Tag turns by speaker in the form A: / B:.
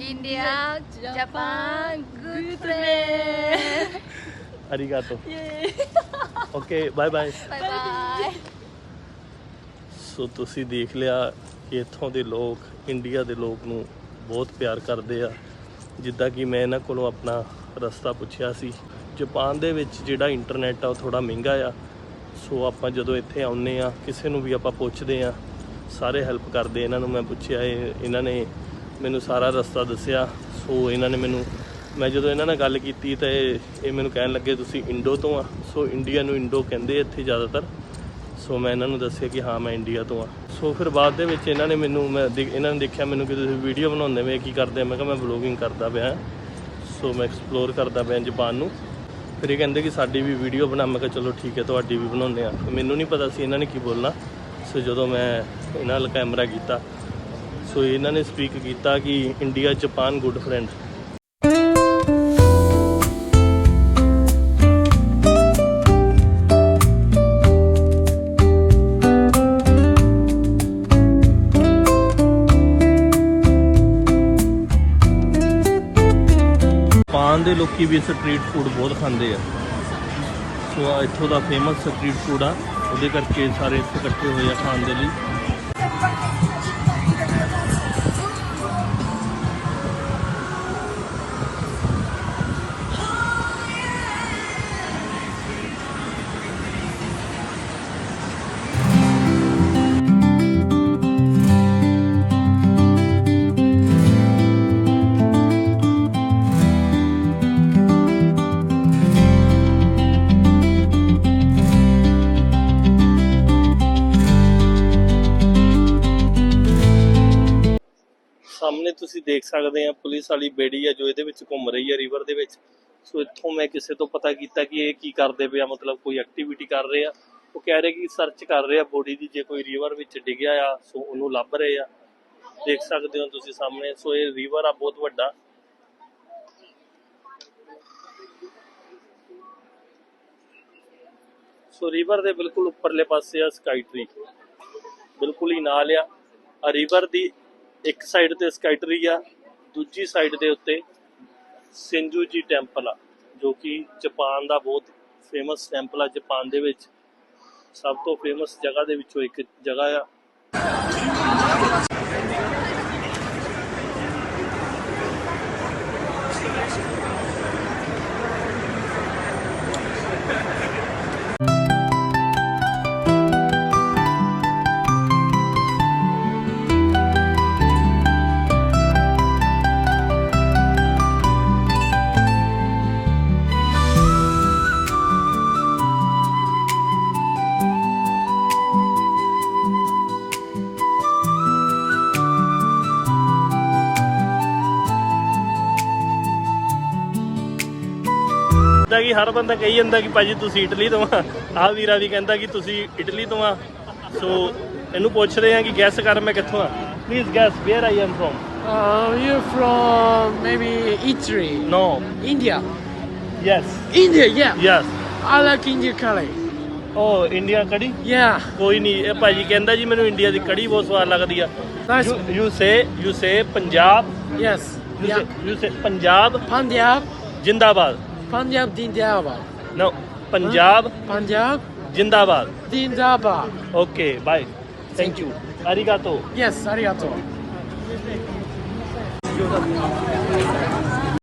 A: India, Japan, good friend.
B: Okay bye bye
A: Bye bye.
B: So ਤੁਸੀਂ ਦੇਖ ਲਿਆ ਕਿ ਇੱਥੋਂ ਦੇ ਲੋਕ ਇੰਡੀਆ ਦੇ ਲੋਕ ਨੂੰ ਬਹੁਤ ਪਿਆਰ ਕਰਦੇ ਆ। ਜਿੱਦਾਂ ਕਿ ਮੈਂ ਇਹਨਾਂ ਕੋਲੋਂ ਆਪਣਾ ਰਸਤਾ ਪੁੱਛਿਆ ਸੀ। ਜਾਪਾਨ ਦੇ ਵਿੱਚ ਜਿਹੜਾ ਇੰਟਰਨੈਟ ਆ ਉਹ ਥੋੜਾ ਮਹਿੰਗਾ ਆ। ਸੋ ਆਪਾਂ ਜਦੋਂ ਇੱਥੇ ਆਉਂਦੇ ਆ ਕਿਸੇ ਨੂੰ ਵੀ ਆਪਾਂ ਪੁੱਛਦੇ ਆ ਸਾਰੇ ਹੈਲਪ ਕਰਦੇ ਇਹਨਾਂ ਨੂੰ ਮੈਂ ਪੁੱਛਿਆ ਇਹ ਇਹਨਾਂ ਨੇ ਮੈਨੂੰ ਸਾਰਾ ਰਸਤਾ ਦੱਸਿਆ। ਸੋ ਇਹਨਾਂ ਨੇ ਮੈਨੂੰ ਮੈਂ ਜਦੋਂ ਇਹਨਾਂ ਨਾਲ ਗੱਲ ਕੀਤੀ ਤਾਂ ਇਹ ਮੈਨੂੰ ਕਹਿਣ ਲੱਗੇ, ਤੁਸੀਂ ਇੰਡੋ ਤੋਂ ਆ। ਸੋ ਇੰਡੀਆ ਨੂੰ ਇੰਡੋ ਕਹਿੰਦੇ ਇੱਥੇ ਜ਼ਿਆਦਾਤਰ। ਸੋ ਮੈਂ ਇਹਨਾਂ ਨੂੰ ਦੱਸਿਆ ਕਿ ਹਾਂ, ਮੈਂ ਇੰਡੀਆ ਤੋਂ ਆ। ਸੋ ਫਿਰ ਬਾਅਦ ਦੇ ਵਿੱਚ ਇਹਨਾਂ ਨੇ ਮੈਨੂੰ ਮੈਂ ਦੇਖ- ਇਹਨਾਂ ਨੇ ਦੇਖਿਆ ਮੈਨੂੰ ਕਿ ਤੁਸੀਂ ਵੀਡੀਓ ਬਣਾਉਂਦੇ ਵੇ ਕੀ ਕਰਦੇ ਮੈਂ ਕਿਹਾ, ਮੈਂ ਵਲੋਗਿੰਗ ਕਰਦਾ ਪਿਆ ਸੋ ਮੈਂ ਐਕਸਪਲੋਰ ਕਰਦਾ ਪਿਆ ਜਾਪਾਨ ਨੂੰ। ਫਿਰ ਇਹ ਕਹਿੰਦੇ ਕਿ ਸਾਡੀ ਵੀ ਵੀਡੀਓ ਬਣਾ। ਮੈਂ ਕਿਹਾ, ਚਲੋ ਠੀਕ ਹੈ, ਤੁਹਾਡੀ ਵੀ ਬਣਾਉਂਦੇ ਆ। ਮੈਨੂੰ ਨਹੀਂ ਪਤਾ ਸੀ ਇਹਨਾਂ ਨੇ ਕੀ ਬੋਲਣਾ। ਸੋ ਜਦੋਂ ਮੈਂ ਇਹਨਾਂ ਨਾਲ ਕੈਮਰਾ ਕੀਤਾ ਸੋ ਇਹਨਾਂ ਨੇ ਸਪੀਕ ਕੀਤਾ ਕਿ ਇੰਡੀਆ ਜਾਪਾਨ ਗੁੱਡ ਫਰੈਂਡ ਪਾਨ ਦੇ ਲੋਕੀ ਵੀ ਸਟਰੀਟ ਫੂਡ ਬਹੁਤ ਖਾਂਦੇ ਆ। ਸੋ ਇੱਥੋਂ ਦਾ ਫੇਮਸ ਸਟਰੀਟ ਫੂਡ ਆ। ਉਹਦੇ ਕਰਕੇ ਸਾਰੇ ਇੱਥੇ ਇਕੱਠੇ ਹੋਏ ਆ ਖਾਣ ਦੇ ਲਈ। ਸਾਹਮਣੇ ਤੁਸੀਂ ਦੇਖ ਸਕਦੇ ਆ, ਪੁਲਿਸ ਵਾਲੀ ਬੇੜੀ ਆ ਜੋ ਇਹਦੇ ਵਿੱਚ ਘੁੰਮ ਰਹੀ ਹੈ ਰਿਵਰ ਦੇ ਵਿੱਚ। ਸੋ ਇੱਥੋਂ ਮੈਂ ਕਿਸੇ ਤੋਂ ਪਤਾ ਕੀਤਾ ਕਿ ਇਹ ਕੀ ਕਰਦੇ ਪਿਆ ਮਤਲਬ ਕੋਈ ਐਕਟੀਵਿਟੀ ਕਰ ਰਹੇ ਆ। ਉਹ ਕਹਿ ਰਹੇ ਕਿ ਸਰਚ ਕਰ ਰਹੇ ਆ ਬੋਡੀ ਦੀ, ਜੇ ਕੋਈ ਰਿਵਰ ਵਿੱਚ ਡਿੱਗਿਆ ਆ, ਸੋ ਉਹਨੂੰ ਲੱਭ ਰਹੇ ਆ। ਦੇਖ ਸਕਦੇ ਹੋ ਤੁਸੀਂ ਸਾਹਮਣੇ, ਸੋ ਇਹ ਰਿਵਰ ਆ ਬਹੁਤ ਵੱਡਾ। ਸੋ ਰਿਵਰ ਦੇ ਬਿਲਕੁਲ ਉੱਪਰਲੇ ਪਾਸੇ ਆ ਸਕਾਈ ਟਰੀ ਬਿਲਕੁਲ ਹੀ ਨਾਲ ਆ। ਰਿਵਰ ਦੀ ਇੱਕ ਸਾਈਡ ਤੇ ਸਕੈਟਰੀ ਆ ਦੂਜੀ ਸਾਈਡ ਦੇ ਉੱਤੇ ਸਿੰਜੂ ਜੀ ਟੈਂਪਲ ਆ, ਜੋ ਕਿ ਜਾਪਾਨ ਦਾ ਬਹੁਤ ਫੇਮਸ ਟੈਂਪਲ ਆ। ਜਾਪਾਨ ਦੇ ਵਿੱਚ ਸਭ ਤੋਂ ਫੇਮਸ ਜਗ੍ਹਾ ਦੇ ਵਿੱਚੋਂ ਇੱਕ ਜਗ੍ਹਾ ਆ। ਜਿੱਦਾਂ ਕਿ ਹਰ ਬੰਦਾ ਕਹੀ ਜਾਂਦਾ ਕਿ ਭਾਜੀ ਤੁਸੀਂ ਇਟਲੀ ਤੋਂ ਆ। ਆ ਵੀਰਾ ਵੀ ਕਹਿੰਦਾ ਕਿ ਤੁਸੀਂ ਇਟਲੀ ਤੋਂ ਆ। ਸੋ ਇਹਨੂੰ ਪੁੱਛ ਰਹੇ ਆ ਕਿ ਗੈਸ ਕਰ ਮੈਂ ਕਿੱਥੋਂ ਆ। Please guess where I am from
C: Uh, you're from maybe Italy,
B: no
C: India.
B: Yes
C: India, yeah.
B: Yes
C: I like India curry.
B: Oh India curry
C: Yeah,
B: ਕੋਈ ਨਹੀਂ ਇਹ ਭਾਜੀ ਕਹਿੰਦਾ ਜੀ ਮੈਨੂੰ ਇੰਡੀਆ ਦੀ ਕੜੀ ਬਹੁਤ ਸਵਾਦ ਲੱਗਦੀ ਆ।
C: Nice.
B: You say you say Punjab
C: Yes.
B: You
C: Yeah.
B: Say you say Punjab
C: Punjab,
B: ਜਿੰਦਾਬਾਦ
C: Punjab Dindaba.
B: No Punjab
C: Punjab
B: ਜਿੰਦਾਬਾਦ
C: Dindaba.
B: Okay bye thank you ਅਰੀਗਾਤੋ
C: Yes, arigato.